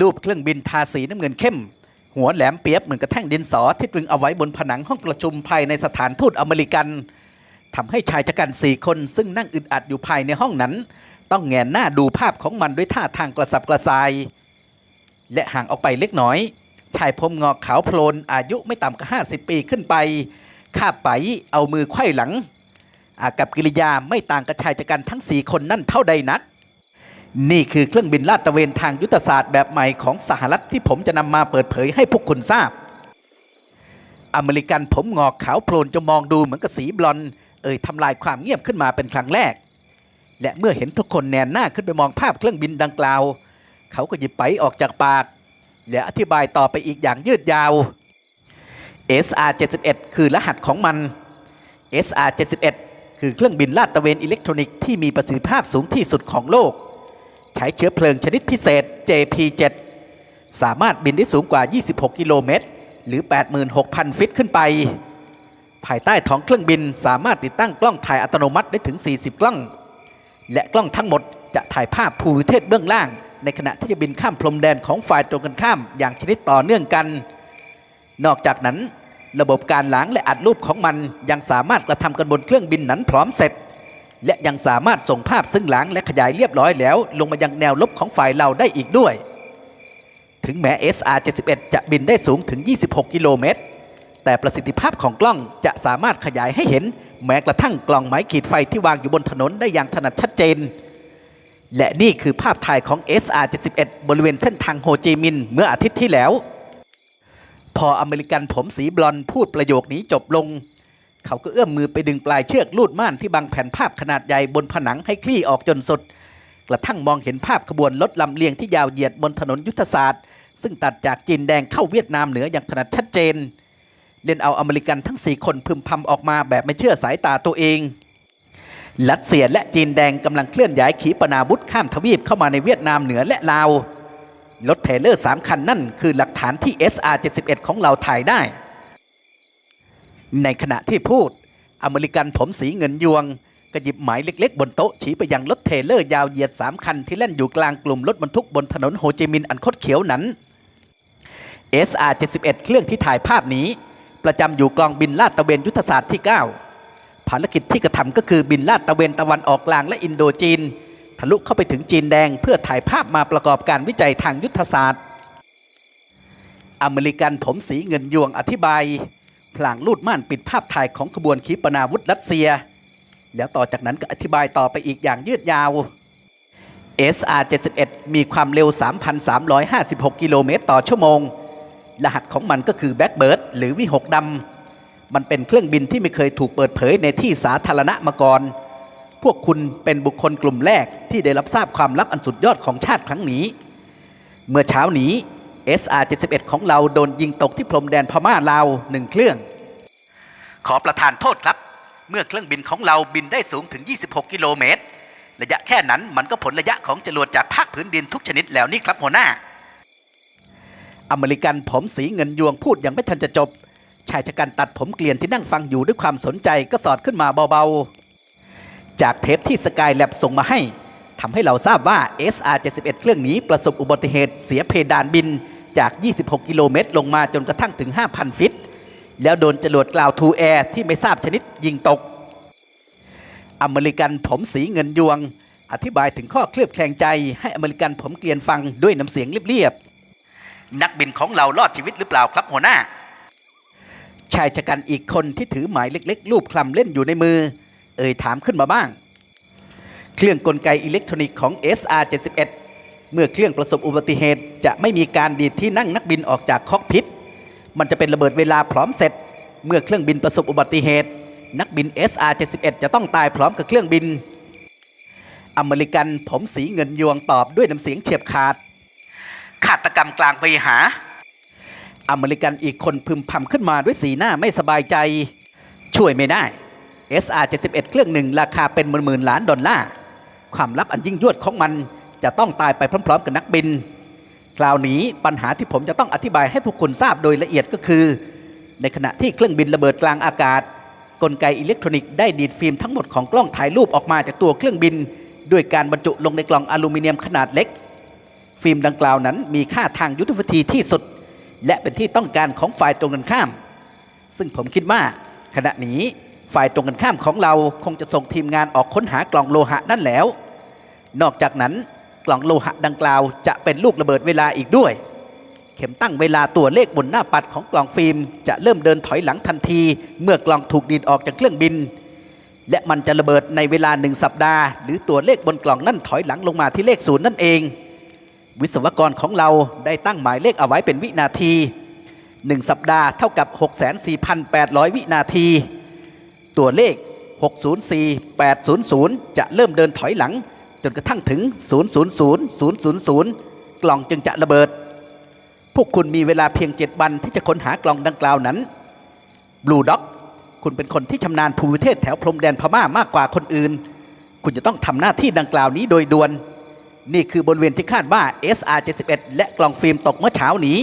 รูปเครื่องบินทาสีน้ำเงินเข้ม หัวแหลมเปียบเหมือนกระแท่งดินสอที่ตรึงเอาไว้บนผนังห้องประชุมภายในสถานทูตอเมริกันทำให้ชายชะกันสี่คนซึ่งนั่งอึดอัดอยู่ภายในห้องนั้น ต้องแงนหน้าดูภาพของมันด้วยท่าทางกระสับกระส่าย และห่างออกไปเล็กน้อย ชายผมงอกขาวโพลนอายุไม่ต่ำกว่า50ปีขึ้นไปข้าบไปเอามือไขว้หลัง อากับกิริยาไม่ต่างกับชายชะกันทั้ง4คนนั่นเท่าใดนัก นี่คือเครื่องบินลาดตระเวนทางยุทธศาสตร์แบบใหม่ของสหรัฐที่ผมจะนำมาเปิดเผยให้พวกคุณทราบ อเมริกันผมงอกขาวโพลนจะมองดูเหมือนกับสีบลอน เอ่ยทำลายความเงียบขึ้นมาเป็นครั้งแรก และเมื่อเห็นทุกคนแนนหน้าขึ้นไปมองภาพเครื่องบินดังกล่าว เขาก็หยิบไปออกจากปาก และอธิบายต่อไปอีกอย่างยืดยาว SR 71 คือรหัสของมัน SR 71 คือเครื่องบินลาดตระเวนอิเล็กทรอนิกส์ที่มีประสิทธิภาพสูงที่สุดของโลก ใช้เชื้อเพลิงชนิดพิเศษ JP7 สามารถบินได้สูงกว่า 26 กิโลเมตร หรือ 86,000 ฟิตขึ้นไป ภายใต้ท้องเครื่องบินสามารถติดตั้งกล้องถ่ายอัตโนมัติได้ถึง 40 กล้อง และกล้องทั้งหมดจะถ่ายภาพภูมิประเทศเบื้องล่าง ในขณะที่จะบินข้ามพรมแดนของฝ่ายตรงกันข้ามอย่างชนิดต่อเนื่องกัน นอกจากนั้น ระบบการล้างและอัดรูปของมันยังสามารถกระทำกันบนเครื่องบินนั้นพร้อมเสร็จ และยังสามารถส่งภาพซึ่งล้างและขยายเรียบร้อยแล้ว ลงมายังแนวลบของฝ่ายเราได้อีกด้วย ถึงแม้ SR-71 จะบินได้สูงถึง 26 กิโลเมตร แต่ประสิทธิภาพของกล้องจะสามารถขยายให้เห็น แม้กระทั่งกล่องไม้ขีดไฟที่วางอยู่บนถนนได้อย่างถนัดชัดเจน และนี่คือภาพถ่ายของ SR-71 บริเวณเส้นทางโฮจิมินห์เมื่ออาทิตย์ที่แล้ว พออเมริกันผมสีบลอนด์พูดประโยคนี้จบลง เขาก็เอื้อมมือไปดึงปลายเชือกลูดม่านที่บังแผ่นภาพขนาดใหญ่บนผนังให้คลี่ออกจนสุด กระทั่งมองเห็นภาพขบวนรถลำเลียงที่ยาวเหยียดบนถนนยุทธศาสตร์ ซึ่งตัดจากจีนแดงเข้าเวียดนามเหนืออย่างถนัดชัดเจนเล่นเอาอเมริกันทั้ง4คนพึมพำออกมาแบบไม่เชื่อสายตาตัวเองรัสเซียและจีนแดงกำลังเคลื่อนย้ายขีปนาวุธข้ามทวีปเข้ามาในเวียดนามเหนือและลาวรถเทรลเลอร์สามคันนั่นคือหลักฐานที่ SR-71 ของเราถ่ายได้ ในขณะที่พูด อเมริกันผมสีเงินยวงก็หยิบหมายเล็กๆ บนโต๊ะชี้ไปยังรถเทเลอร์ยาวเหยียด 3 คัน ที่เล่นอยู่กลางกลุ่มรถบรรทุกบนถนนโฮจิมินห์อันคดเขียวนั้น SR-71 เครื่องที่ถ่ายภาพนี้ ประจำอยู่กองบินลาดตะเวนยุทธศาสตร์ที่ 9 ภารกิจที่กระทำก็คือบินลาดตะเวนตะวันออกกลางและอินโดจีน ทะลุเข้าไปถึงจีนแดง เพื่อถ่ายภาพมาประกอบการวิจัยทางยุทธศาสตร์ อเมริกันผมสีเงินยวงอธิบาย พลางลูดม่านปิดภาพถ่ายของขบวนขีปนาวุธรัสเซีย แล้วต่อจากนั้นก็อธิบายต่อไปอีกอย่างยืดยาว SR-71 มีความเร็ว 3,356 กิโลเมตรต่อชั่วโมง รหัสของมันก็คือแบ็กเบิร์ดหรือวิหกดำ มันเป็นเครื่องบินที่ไม่เคยถูกเปิดเผยในที่สาธารณะมาก่อน พวกคุณเป็นบุคคลกลุ่มแรกที่ได้รับทราบความลับอันสุดยอดของชาติครั้งนี้ เมื่อเช้านี้ SR-71 ของเราโดนยิงตกที่พรมแดนพม่าลาวหนึ่งเครื่อง ขอประทานโทษครับ เมื่อเครื่องบินของเราบินได้สูงถึง 26 กิโลเมตร ระยะแค่นั้นมันก็ผลระยะของจรวดจากภาคพื้นดินทุกชนิดแล้วนี่ครับหัวหน้า อเมริกันผมสีเงินยวงพูดยังไม่ทันจะจบ ชายชะกันตัดผมเกลียนที่นั่งฟังอยู่ด้วยความสนใจก็สอดขึ้นมาเบาๆ จากเทปที่สกายแลบส่งมาให้ทำให้เราทราบว่า SR-71 เครื่องนี้ประสบอุบัติเหตุเสียเพดานบิน จาก 26 กิโลเมตร ลงมาจนกระทั่งถึง 5,000 ฟิต แล้วโดนจรวดกล่าวทูแอร์ที่ไม่ทราบชนิดยิงตก อเมริกันผมสีเงินยวง อธิบายถึงข้อเคลือบแคลงใจให้อเมริกันผมเกลียนฟังด้วยน้ำเสียงเรียบๆ นักบินของเรารอดชีวิตหรือเปล่าครับหัวหน้า ชายชะกันอีกคนที่ถือหมายเล็ก ๆ รูปคลำเล่นอยู่ในมือ เอ่ยถามขึ้นมาบ้าง เครื่องกลไกอิเล็กทรอนิกส์ของ SR-71 เมื่อเครื่องประสบอุบัติเหตุจะไม่มีการดีดที่นั่งนักบินออกจากคอกพิทมันจะเป็นระเบิดเวลาพร้อมเสร็จ เมื่อเครื่องบินประสบอุบัติเหตุ นักบิน SR-71 จะต้องตายพร้อมกับเครื่องบิน อเมริกันผมสีเงินยวงตอบด้วยน้ำเสียงเฉียบขาดฆาตกรรมกลางไปหา อเมริกันอีกคนพึมพำขึ้นมาด้วยสีหน้าไม่สบายใจ ช่วยไม่ได้ SR-71 เครื่องหนึ่งราคาเป็นหมื่นๆล้านดอลลาร์ความลับอันยิ่งยวดของมัน จะต้องตายไปพร้อมๆ กับนักบิน คราวนี้ปัญหาที่ผมจะต้องอธิบายให้พวกคุณทราบโดยละเอียดก็คือ ในขณะที่เครื่องบินระเบิดกลางอากาศ กลไกอิเล็กทรอนิกส์ได้ดีดฟิล์มทั้งหมดของกล้องถ่ายรูปออกมาจากตัวเครื่องบิน ด้วยการบรรจุลงในกล่องอลูมิเนียมขนาดเล็ก ฟิล์มดังกล่าวนั้นมีค่าทางยุทธวิธีที่สุด และเป็นที่ต้องการของฝ่ายตรงกันข้าม ซึ่งผมคิดว่าขณะนี้ฝ่ายตรงกันข้ามของเราคงจะส่งทีมงานออกค้นหากล่องโลหะนั่นแล้ว นอกจากนั้น กล่องโลหะดังกล่าวจะเป็นลูกระเบิดเวลาอีกด้วย เข็มตั้งเวลาตัวเลขบนหน้าปัดของกล่องฟิล์ม จะเริ่มเดินถอยหลังทันที เมื่อกล่องถูกดีดออกจากเครื่องบิน และมันจะระเบิดในเวลาหนึ่งสัปดาห์ หรือตัวเลขบนกล่องนั่นถอยหลังลงมาที่เลขศูนย์นั่นเอง วิศวกรของเราได้ตั้งหมายเลขเอาไว้เป็นวินาที1สัปดาห์เท่ากับ 64,800 วินาที ตัวเลข 604800 จะเริ่มเดินถอยหลัง นกระทั่งถึง00000 กล่องจึงจะระเบิด พวกคุณมีเวลาเพียง 7 วันที่จะค้นหากล่องดังกล่าวนั้นบลูด็อกคุณเป็นคนที่ชำนาญภูมิประเทศแถวพรมแดนพม่ามากกว่าคนอื่น คุณจะต้องทำหน้าที่ดังกล่าวนี้โดยด่วน นี่คือบริเวณที่คาดว่า SR-71 และกล่องฟิล์มตกเมื่อเช้านี้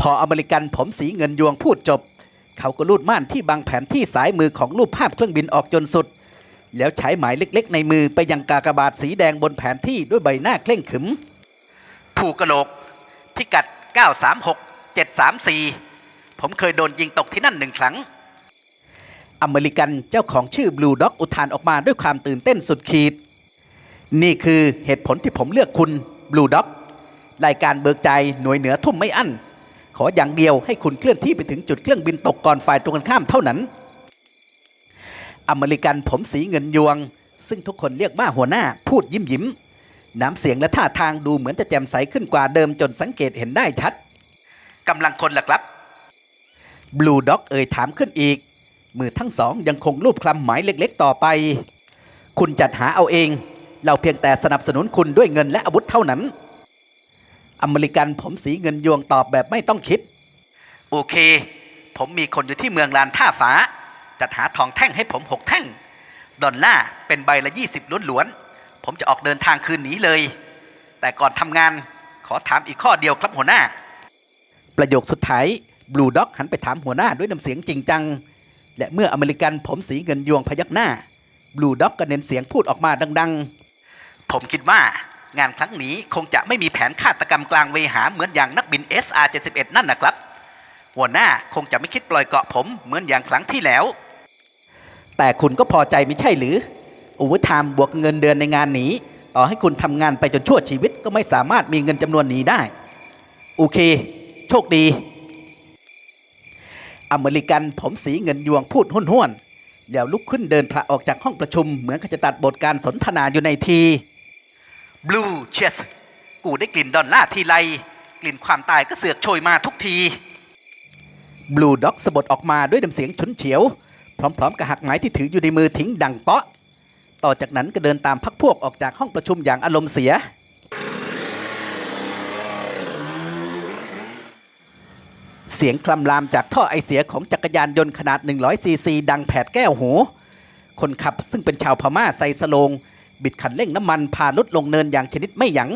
พออเมริกันผมสีเงินยวงพูดจบ เขาก็ลูดม่านที่บังแผนที่สายมือของรูปภาพเครื่องบินออกจนสุด แล้วใช้หมายเล็กๆ ในมือไปยังกากบาทสีแดงบนแผนที่ด้วยใบหน้าเคร่งขรึม ผูกกะโหลก พิกัด 936 734 ผมเคยโดนยิงตกที่นั่นหนึ่งครั้ง อเมริกันเจ้าของชื่อบลูด็อกอุทานออกมาด้วยความตื่นเต้นสุดขีด นี่คือเหตุผลที่ผมเลือกคุณบลูด็อกรายการเบิกใจหน่วยเหนือทุ่มไม่อั้น ขออย่างเดียวให้คุณเคลื่อนที่ไปถึงจุดเครื่องบินตกก่อนฝ่ายตรงกันข้ามเท่านั้น อเมริกันผมสีเงินยวง ซึ่งทุกคนเรียกว่าหัวหน้าพูดยิ้มยิ้มน้ำเสียงและท่าทางดูเหมือนจะแจ่มใสขึ้นกว่าเดิมจนสังเกตเห็นได้ชัดกำลังคนละครับบลูด็อกเอ่ยถามขึ้นอีก มือทั้งสองยังคงรูปคลำหมายเล็กๆ ต่อไป คุณจัดหาเอาเอง เราเพียงแต่สนับสนุนคุณด้วยเงินและอาวุธเท่านั้น อเมริกันผมสีเงินยวงตอบแบบไม่ต้องคิด โอเค ผมมีคนอยู่ที่เมืองลานท่าฟ้า จัดหาทองแท่งให้ผมหกแท่ง ดอลลาร์เป็นใบละยี่สิบล้วนๆ ผมจะออกเดินทางคืนนี้เลย แต่ก่อนทำงานขอถามอีกข้อเดียวครับหัวหน้า ประโยคสุดท้ายบลูด็อกหันไปถามหัวหน้าด้วยน้ำเสียงจริงจัง และเมื่ออเมริกันผมสีเงินยวงพยักหน้าบลูด็อกก็เน้นเสียงพูดออกมาดัง ๆ ผมคิดว่างานครั้งนี้คงจะไม่มีแผนฆาตกรรมกลางเวหาเหมือนอย่างนักบิน SR-71 นั่นนะครับ หัวหน้าคงจะไม่คิดปล่อยเกาะผมเหมือนอย่างครั้งที่แล้ว แต่คุณก็พอใจไม่ใช่หรือโอเวอร์ไทม์บวกเงินเดือนในงานนี้ ต่อให้คุณทำงานไปจนชั่วชีวิตก็ไม่สามารถมีเงินจำนวนนี้ได้ โอเค โชคดี อเมริกันผมสีเงินยวงพูดห้วนๆแล้วลุกขึ้นเดินพระออกจากห้องประชุม เหมือนกับจะตัดบทการสนทนาอยู่ในทีบลูเชสกูได้กลิ่นดอลลาร์ทีไรกลิ่นความตายก็เสือกโชยมาทุกทีบลูด็อกสะบดออกมาด้วยน้ำเสียงฉุนเฉียว พร้อมๆกับหักไม้ที่ถืออยู่ในมือทิ้งดังเปาะ ต่อจากนั้นก็เดินตามพักพวกออกจากห้องประชุมอย่างอารมณ์เสีย เสียงคลำรามจากท่อไอเสียของจักรยานยนต์ขนาด 100ซีซีดังแผดแก้วหู คนขับซึ่งเป็นชาวพม่าใส่สโลง บิดคันเร่งน้ำมันพารถลงเนินอย่างชนิดไม่หยัง้ง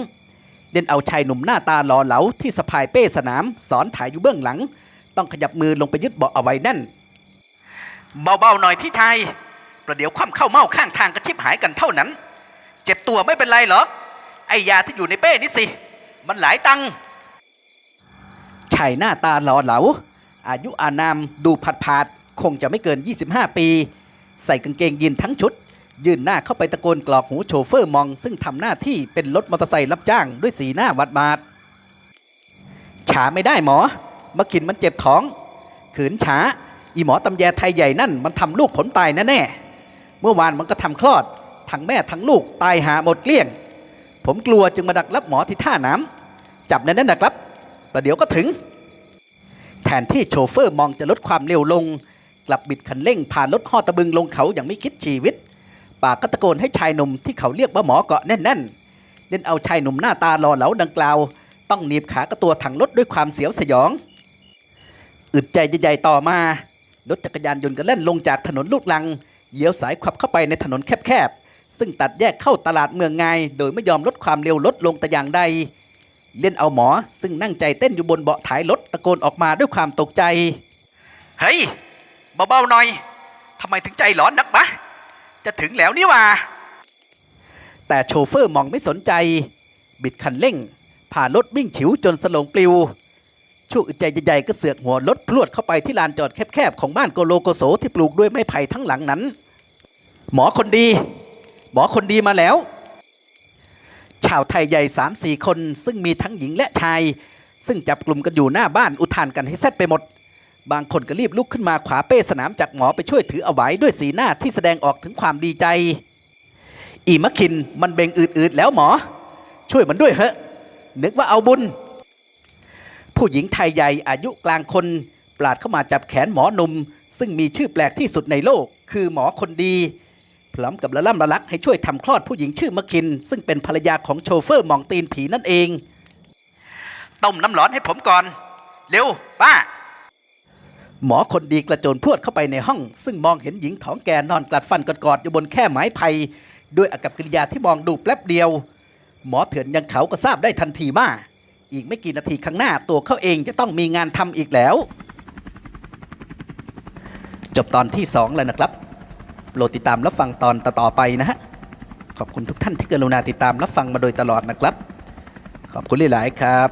เล่นเอาชายหนุ่มหน้าตาหล่อเหลาที่สะพายเป้สนามสอนถ่ายอยู่เบื้องหลัง ต้องขยับมือลงไปยึดเบาะเอาไว้แน่น เบาๆหน่อยพี่ชายประเดี๋ยวคว่ำเข้าเมาข้างทางกระชิบหายกันเท่านั้น เจ็บตัวไม่เป็นไรเหรอ ไอยาที่อยู่ในเป้นี่สิ มันหลายตังชายหน้าตาหล่อเหลา อายุอานามดูผัดผาดคงจะไม่เกิน 25 ปี ใส่กางเกงยีนทั้งชุด ยื่นหน้าเข้าไปตะโกนกรอกหูโชเฟอร์มอง ซึ่งทำหน้าที่เป็นรถมอเตอร์ไซค์รับจ้างด้วยสีหน้าวัดบาดช้าไม่ได้หมอ มากินมันเจ็บท้อง ขืนช้า อีหมอตำแยไทยใหญ่นั่นมันทำลูกผลตายแน่ๆเมื่อวานมันก็ทำคลอด ทั้งแม่ทั้งลูกตายหาหมดเกลี้ยง ผมกลัวจึงมาดักรับหมอที่ท่าน้ำจับแน่นนะครับประเดี๋ยวก็ถึง แทนที่โชเฟอร์มองจะลดความเร็วลง กลับบิดคันเร่งผ่านรถห่อตะบึงลงเขาอย่างไม่คิดชีวิต ปากก็ตะโกนให้ชายหนุ่มที่เขาเรียกว่าหมอเกาะแน่นๆเล่นเอาชายหนุ่มหน้าตาหล่อเหลาดังกล่าว ต้องหนีบขากระตัวถังรถด้วยความเสียวสยอง อึดใจใหญ่ๆต่อมา รถจักรยานยนต์ก็เล่นลงจากถนนลูกลังเลี้ยวสายขับเข้าไปในถนนแคบๆ ซึ่งตัดแยกเข้าตลาดเมืองไงโดยไม่ยอมลดความเร็วลดลงแต่อย่างใด เล่นเอาหมอซึ่งนั่งใจเต้นอยู่บนเบาะท้ายรถตะโกนออกมาด้วยความตกใจ เฮ้ยเบาๆหน่อยทำไมถึงใจร้อนนักบะจะถึงแล้วนี่หว่า แต่โชเฟอร์มองไม่สนใจ บิดคันเร่งผ่ารถวิ่งฉิวจนสลงปลิว ช่วงอึดใจใหญ่ๆก็เสือกหัวรถพลวดเข้าไปที่ลานจอดแคบๆของบ้านโกโลโกโสที่ปลูกด้วยไม้ไผ่ทั้งหลังนั้น หมอคนดี หมอคนดีมาแล้ว ชาวไทยใหญ่สามสี่คนซึ่งมีทั้งหญิงและชาย ซึ่งจับกลุ่มกันอยู่หน้าบ้านอุทานกันให้แซดไปหมด บางคนก็รีบลุกขึ้นมาขวาเป้สนามจากหมอไปช่วยถือเอาไว้ด้วยสีหน้าที่แสดงออกถึงความดีใจ อีมะคินมันเบ่งอืดๆแล้วหมอ ช่วยมันด้วยเถอะนึกว่าเอาบุญ ผู้หญิงไทยใหญ่อายุกลางคน ปลาดเข้ามาจับแขนหมอหนุ่ม ซึ่งมีชื่อแปลกที่สุดในโลก คือหมอคนดีพร้อมกับละล่ำละลักให้ช่วยทำคลอดผู้หญิงชื่อมะคิน ซึ่งเป็นภรรยาของโชเฟอร์มองตีนผีนั่นเองต้มน้ำร้อนให้ผมก่อน เร็วป้า หมอคนดีกระโจนพรวดเข้าไปในห้อง ซึ่งมองเห็นหญิงท้องแก่นอนกลัดฟันกอดๆอยู่บนแค่ไม้ไผ่ด้วยอากับกิริยาที่มองดูแป๊บเดียว หมอเถื่อนยังเขาก็ทราบได้ทันทีว่า อีกไม่กี่นาทีข้างหน้า ตัวเขาเองจะต้องมีงานทำอีกแล้ว จบตอนที่สองแล้วนะครับโปรดติดตามรับฟังตอนต่อๆไปนะฮะ ขอบคุณทุกท่านที่กรุณาติดตามรับฟังมาโดยตลอดนะครับ ขอบคุณหลาย ๆ ครับ